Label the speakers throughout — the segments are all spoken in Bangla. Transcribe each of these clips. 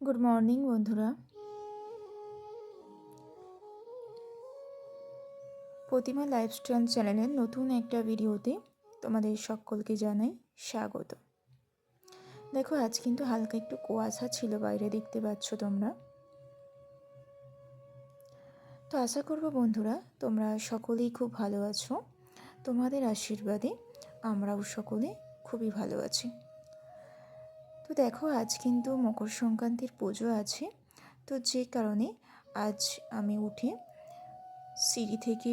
Speaker 1: গুড মর্নিং বন্ধুরা। প্রতিমা লাইফস্টাইল চ্যানেলের নতুন একটা ভিডিওতে তোমাদের সকলকে জানাই স্বাগত। দেখো, আজ কিন্তু হালকা একটু কুয়াশা ছিল বাইরে, দেখতে পাচ্ছ তোমরা। তো আশা করব বন্ধুরা, তোমরা সকলেই খুব ভালো আছো। তোমাদের আশীর্বাদে আমরাও সকলে খুবই ভালো আছি। তো দেখো, আজ কিন্তু মকর সংক্রান্তির পুজো আছে। তো যে কারণে আজ আমি উঠে সিঁড়ি থেকে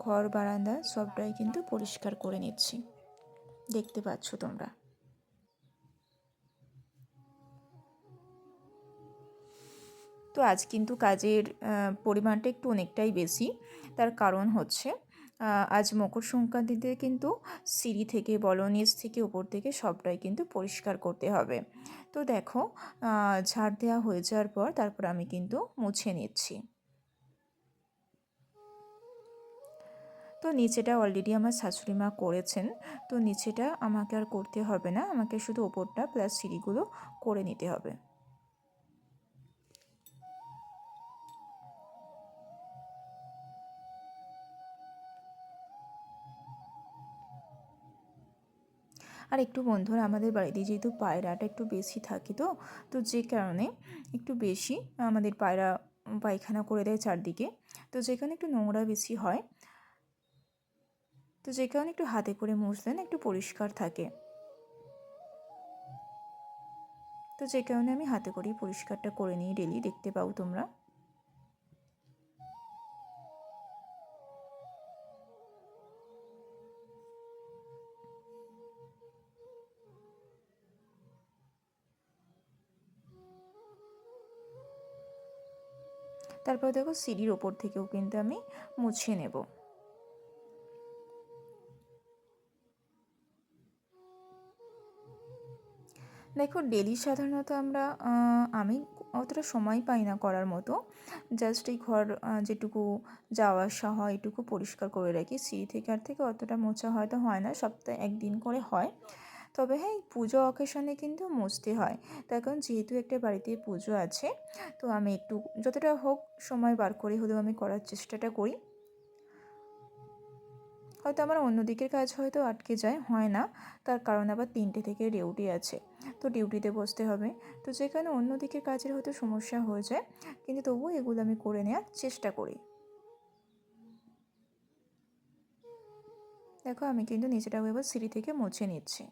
Speaker 1: ঘর, বারান্দা সবটাই কিন্তু পরিষ্কার করে নিচ্ছি। দেখতে পাচ্ছ তোমরা। তো আজ কিন্তু কাজের পরিমাণটা একটু অনেকটাই বেশি। তার কারণ হচ্ছে আজ মকর সংক্রান্তিতে কিন্তু সিঁড়ি থেকে বলো, নিচ থেকে ওপর থেকে সবটাই কিন্তু পরিষ্কার করতে হবে। তো দেখো ঝাড় দেওয়া হয়ে যাওয়ার পর তারপর আমি কিন্তু মুছে নিচ্ছি। তো নিচেটা অলরেডি আমার শাশুড়ি মা করেছেন। তো নিচেটা আমাকে আর করতে হবে না, আমাকে শুধু ওপরটা প্লাস সিঁড়িগুলো করে নিতে হবে। আর একটু বন্ধুরা, আমাদের বাড়িতে যেহেতু পায়রাটা একটু বেশি থাকে তো তো যে কারণে একটু বেশি আমাদের পায়রা পায়খানা করে দেয় চারদিকে। তো যেখানে একটু নোংরা বেশি হয়। তো যে কারণে একটু হাতে করে মুছলেন একটু পরিষ্কার থাকে। তো যে কারণে আমি হাতে করেই পরিষ্কারটা করে নিই, ডেলি দেখতে পাও তোমরা। তারপর দেখো সিঁড়ির ওপর থেকেও কিন্তু আমি মুছে নেব। দেখো ডেলি সাধারণত আমরা আমি অতটা সময় পাই না করার মতো। জাস্ট এই ঘর যেটুকু যাওয়া আসা হয় এটুকু পরিষ্কার করে রাখি। সিঁড়ি থেকে আর থেকে অতটা মোছা হয়তো হয় না, সপ্তাহে একদিন করে হয়। তবে হ্যাঁ এই পুজো অকেশনে কিন্তু মুছতে হয়। তার কারণ যেহেতু একটা বাড়িতে পুজো আছে, তো আমি একটু যতটা হোক সময় বার করে হলেও আমি করার চেষ্টাটা করি। হয়তো আমার অন্য দিকের কাজ হয়তো আটকে যায়, হয় না। তার কারণ আবার তিনটে থেকে ডিউটি আছে, তো ডিউটিতে বসতে হবে। তো যেখানে অন্য দিকের কাজের হয়তো সমস্যা হয়ে যায়, কিন্তু তবুও এগুলো আমি করে নেওয়ার চেষ্টা করি। দেখো, আমি কিন্তু নিচেটাও এবার সিঁড়ি থেকে মুছে নিচ্ছি।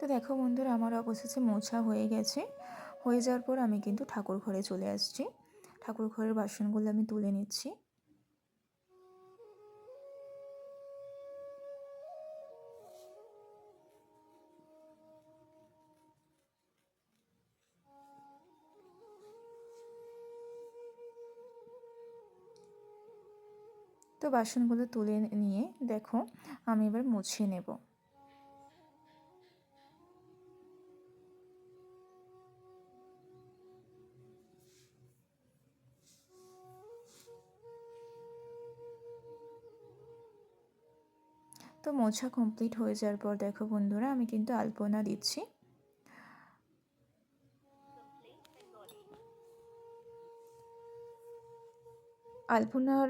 Speaker 1: তো দেখো বন্ধুরা, আমার অবশেষে মোছা হয়ে গেছে। হয়ে যাওয়ার পর আমি কিন্তু ঠাকুর ঘরে চলে আসছি। ঠাকুর ঘরের বাসনগুলো আমি তুলে নিচ্ছি। তো বাসনগুলো তুলে নিয়ে দেখো, আমি এবার মুছিয়ে নেব। তো মোছা কমপ্লিট হয়ে যাওয়ার পর দেখো বন্ধুরা, আমি কিন্তু আলপনা দিচ্ছি। আলপনার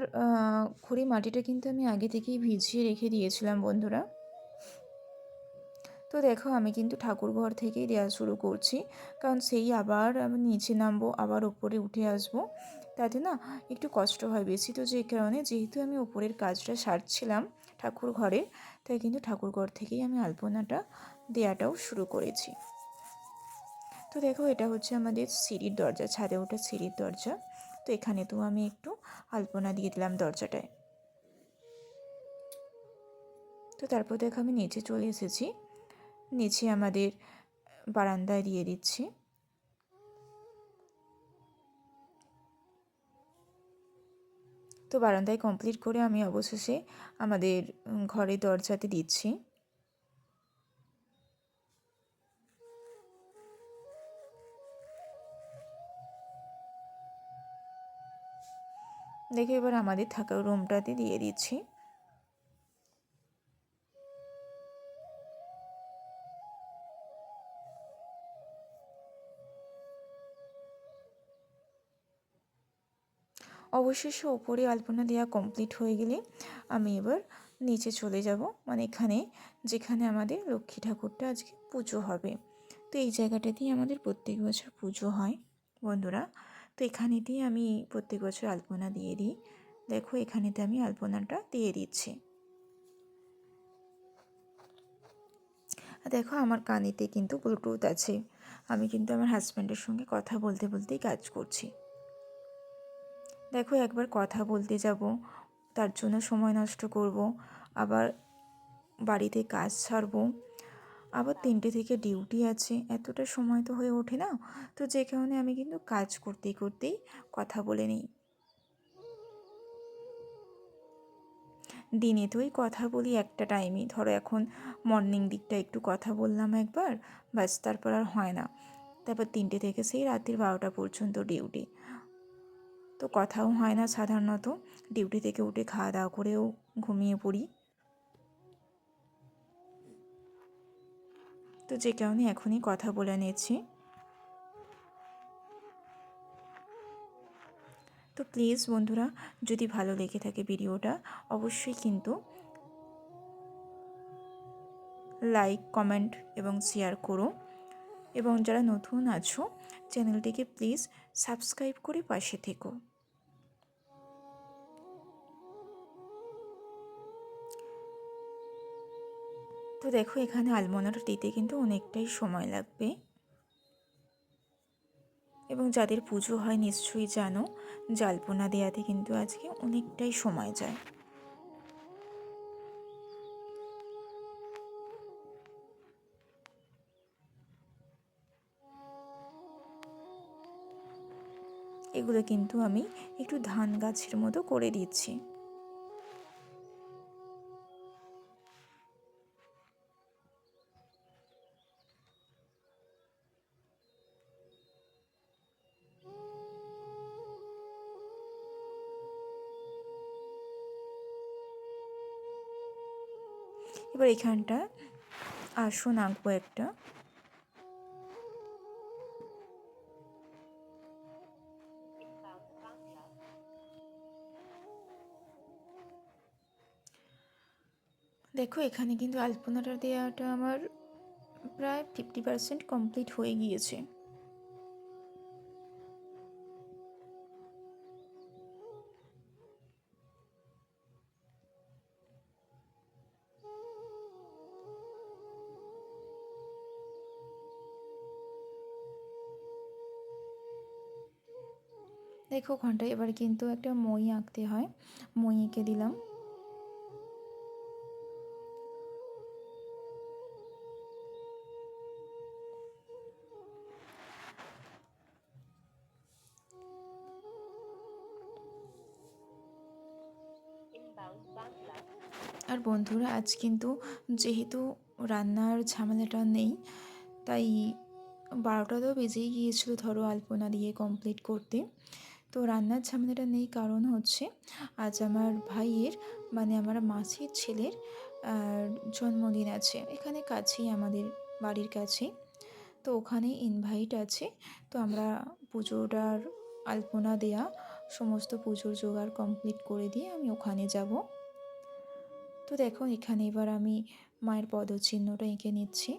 Speaker 1: খড়ি মাটিটা কিন্তু আমি আগে থেকেই ভিজিয়ে রেখে দিয়েছিলাম বন্ধুরা। তো দেখো, আমি কিন্তু ঠাকুর ঘর থেকেই দেওয়া শুরু করছি, কারণ সেই আবার আমি নিচে নামবো, আবার ওপরে উঠে আসব। তাতে না একটু কষ্ট হয় বেশি, তো যে কারণে যেহেতু আমি ওপরের কাজটা সারছিলাম ঠাকুর ঘরে। তাই কিন্তু ঠাকুর ঘর থেকেই আমি আলপনাটা দেয়াটাও শুরু করেছি। তো দেখো, এটা হচ্ছে আমাদের সিঁড়ির দরজা, ছাদে ওঠা সিঁড়ির দরজা। তো এখানে তো আমি একটু আলপনা দিয়ে দিলাম দরজাটায়। তো তারপর দেখো আমি নিচে চলে এসেছি। নিচে আমাদের বারান্দায় দিয়ে দিচ্ছি। তো বারান্দায় কমপ্লিট করে আমি অবশেষে আমাদের ঘরে দরজাতে দিচ্ছি। দেখে এবার আমাদের থাকার রুমটাতে দিয়ে দিচ্ছি। অবশেষে ওপরে আলপনা দেওয়া কমপ্লিট হয়ে গেলে আমি এবার নিচে চলে যাব। মানে এখানে, যেখানে আমাদের লক্ষ্মী ঠাকুরটা আজকে পুজো হবে। তো এই জায়গাটাতেই আমাদের প্রত্যেক বছর পুজো হয়। বন্ধুরা, তো এখানেতেই আমি প্রত্যেক বছর আলপনা দিয়ে দিই। দেখো, এখানেতে আমি আলপনাটা দিয়ে দিচ্ছি। দেখো, আমার কানেতে কিন্তু ব্লুটুথ আছে। আমি কিন্তু আমার হাজব্যান্ডের সঙ্গে কথা বলতে বলতেই কাজ করছি। দেখো একবার কথা বলতে যাব, তার জন্য সময় নষ্ট করব, আবার বাড়িতে কাজ ছাড়বো, আবার তিনটে থেকে ডিউটি আছে, এতটা সময় তো হয়ে ওঠে না, তো যে কারণে আমি কিন্তু কাজ করতেই করতেই কথা বলে নিই। দিনে তো ওই কথা বলি একটা টাইমই ধরো এখন মর্নিং দিকটা একটু কথা বললাম একবার, ব্যাস তারপর আর হয় না, তারপর তিনটে থেকে সেই রাত্রির বারোটা পর্যন্ত ডিউটি। তো কথাও হয় না সাধারণত। ডিউটি থেকে উঠে খাওয়া দাওয়া করেও ঘুমিয়ে পড়ি। তো যে কারণে এখনই কথা বলে নিচ্ছি। তো প্লিজ বন্ধুরা, যদি ভালো লেগে থাকে ভিডিওটা, অবশ্যই কিন্তু লাইক কমেন্ট এবং শেয়ার করো। এবং যারা নতুন আছো চ্যানেলটিকে প্লিজ সাবস্ক্রাইব করে পাশে থেকো। তো দেখো, এখানে আলমোনাটা দিতে কিন্তু অনেকটাই সময় লাগবে। এবং যাদের পুজো হয়, নিশ্চয়ই জানো, জালপোনা দেওয়াতে কিন্তু আজকে অনেকটাই সময় যায়। এগুলো কিন্তু আমি একটু ধান গাছের মতো করে দিচ্ছি। এবার এখানটা। আসন আঁকবো একটা। দেখো, এখানে কিন্তু আলপনাটা দেওয়াটা আমার প্রায় ফিফটি পার্সেন্ট কমপ্লিট হয়ে গিয়েছে। দেখো ঘন্টায় এবার কিন্তু একটা মই আঁকতে হয়। মই এঁকে দিলাম। আর বন্ধুরা, আজ কিন্তু যেহেতু রান্নার ঝামেলাটা নেই, তাই বারোটা তো বেজেই গিয়েছিল ধরো আলপনা দিয়ে কমপ্লিট করতে। তো রান্নার ঝামেলাটা নেই কারণ হচ্ছে আজ আমার ভাইয়ের মানে আমার মাসির ছেলের জন্মদিন আছে। এখানে কাছেই আমাদের বাড়ির কাছেই তো ওখানে ইনভাইট আছে। তো আমরা পুজোটার আলপনা দেয়া সমস্ত পুজোর জোগাড় কমপ্লিট করে দিয়ে আমি ওখানে যাব। তো দেখো এখানে এবার আমি মায়ের পদচিহ্নটা এঁকে নিচ্ছি।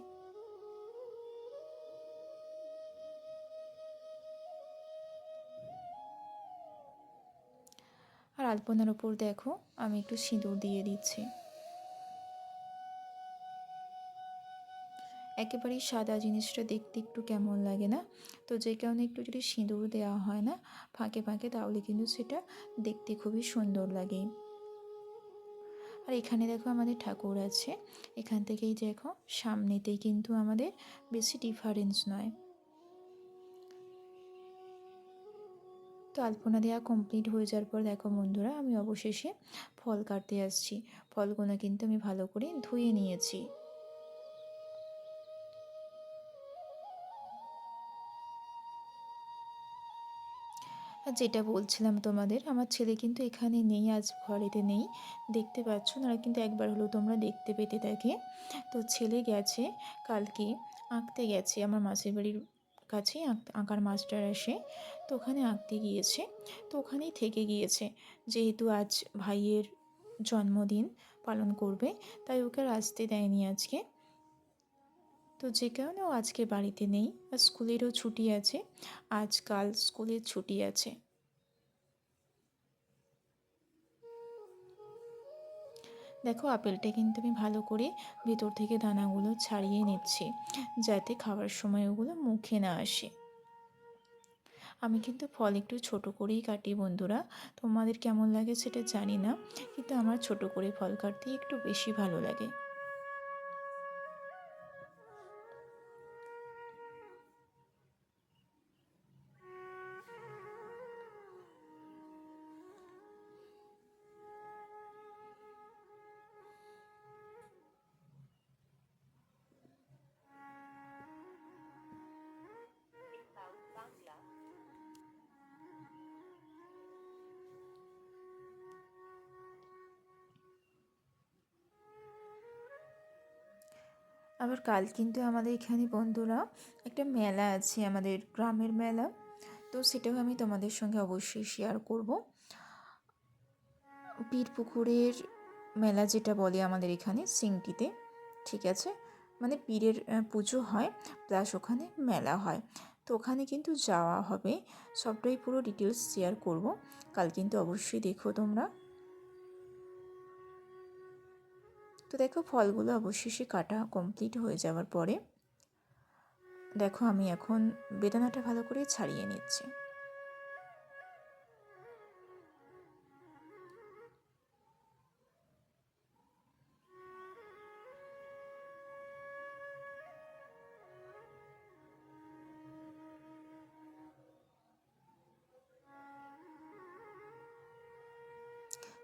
Speaker 1: আলপনার ওপর দেখো, আমি একটু সিঁদুর দিয়ে দিচ্ছি। একেবারেই সাদা জিনিসটা দেখতে একটু কেমন লাগে না? তো যে কারণে একটু যদি সিঁদুর দেওয়া হয় না, ফাঁকে ফাঁকে, তাহলে কিন্তু সেটা দেখতে খুবই সুন্দর লাগে। আর এখানে দেখো আমাদের ঠাকুর আছে। এখান থেকেই দেখো, সামনেতেই কিন্তু আমাদের বেশি ডিফারেন্স নয়। তো আলপনা দেওয়া কমপ্লিট হয়ে যাওয়ার পর দেখো বন্ধুরা, আমি অবশেষে ফল কাটতে আসছি। ফলগুলো কিন্তু আমি ভালো করে ধুয়ে নিয়েছি। আর যেটা বলছিলাম তোমাদের, আমার ছেলে কিন্তু এখানে নেই, আজ ঘরেতে নেই। দেখতে পাচ্ছ না কিন্তু একবার হলেও তোমরা দেখতে পেতে থাকে। তো ছেলে গেছে, কালকে আঁকতে গেছে, আমার মাসির বাড়ির কাছেই আঁক আঁকার মাস্টার আসে। তো ওখানে আঁকতে গিয়েছে। তো ওখানেই থেকে গিয়েছে। যেহেতু আজ ভাইয়ের জন্মদিন পালন করবে, তাই ওকে আর আসতে দেয়নি আজকে। তো যে কারণে ও আজকে বাড়িতে নেই। আর স্কুলেরও ছুটি আছে। আজকাল স্কুলের ছুটি আছে। দেখো, আপেলটা কিন্তু আমি ভালো করে ভেতর থেকে দানাগুলো ছাড়িয়ে নিচ্ছি, যাতে খাওয়ার সময় ওগুলো মুখে না আসে। আমি কিন্তু ফল একটু ছোট করেই কাটি বন্ধুরা, তোমাদের কেমন লাগে সেটা জানি না, কিন্তু আমার ছোট করে ফল কাটতে একটু বেশি ভালো লাগে। আবার কাল কিন্তু আমাদের এখানে বন্ধুরা একটা মেলা আছে, আমাদের গ্রামের মেলা। তো সেটাও আমি তোমাদের সঙ্গে অবশ্যই শেয়ার করব। পীর পুকুরের মেলা যেটা বলে আমাদের এখানে, সিংটিতে, ঠিক আছে? মানে পীরের পুজো হয় প্লাস ওখানে মেলা হয়। তো ওখানে কিন্তু যাওয়া হবে। সবটাই পুরো ডিটেলস শেয়ার করব। কাল কিন্তু অবশ্যই দেখো তোমরা। তো দেখো ফলগুলো অবশেষে কাটা কমপ্লিট হয়ে যাওয়ার পরে, দেখো আমি এখন বেদানাটা ভালো করে ছাড়িয়ে নিচ্ছি।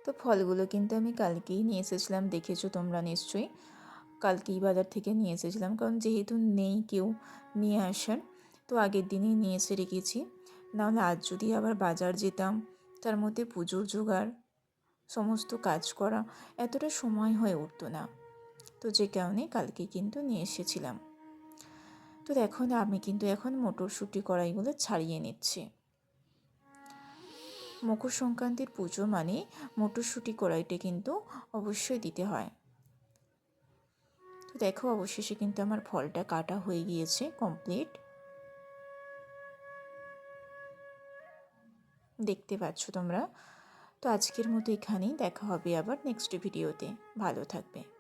Speaker 1: তো ফলগুলো কিন্তু আমি কালকেই নিয়ে এসেছিলাম, দেখেছ তোমরা নিশ্চয়ই। কালকেই বাজার থেকে নিয়ে এসেছিলাম, কারণ যেহেতু নেই কেউ নিয়ে আসার, তো আগের দিনই নিয়ে এসে রেখেছি। নাহলে আজ যদি আবার বাজার যেতাম, তার মধ্যে পুজোর জোগাড়, সমস্ত কাজ করা, এতটা সময় হয়ে উঠতো না। তো যে কারণে কালকে কিন্তু নিয়ে এসেছিলাম। তো দেখো আমি কিন্তু এখন মটরশুঁটি কড়াইগুলো ছাড়িয়ে নিচ্ছি। মকর সংক্রান্তির পুজো মানে মটরশুঁটি কড়াইটা কিন্তু অবশ্যই দিতে হয়। তো দেখো অবশেষে কিন্তু আমার ফলটা কাটা হয়ে গিয়েছে কমপ্লিট দেখতে পাচ্ছ তোমরা। তো আজকের মতো এখানেই দেখা হবে আবার নেক্সট ভিডিওতে ভালো থাকবে।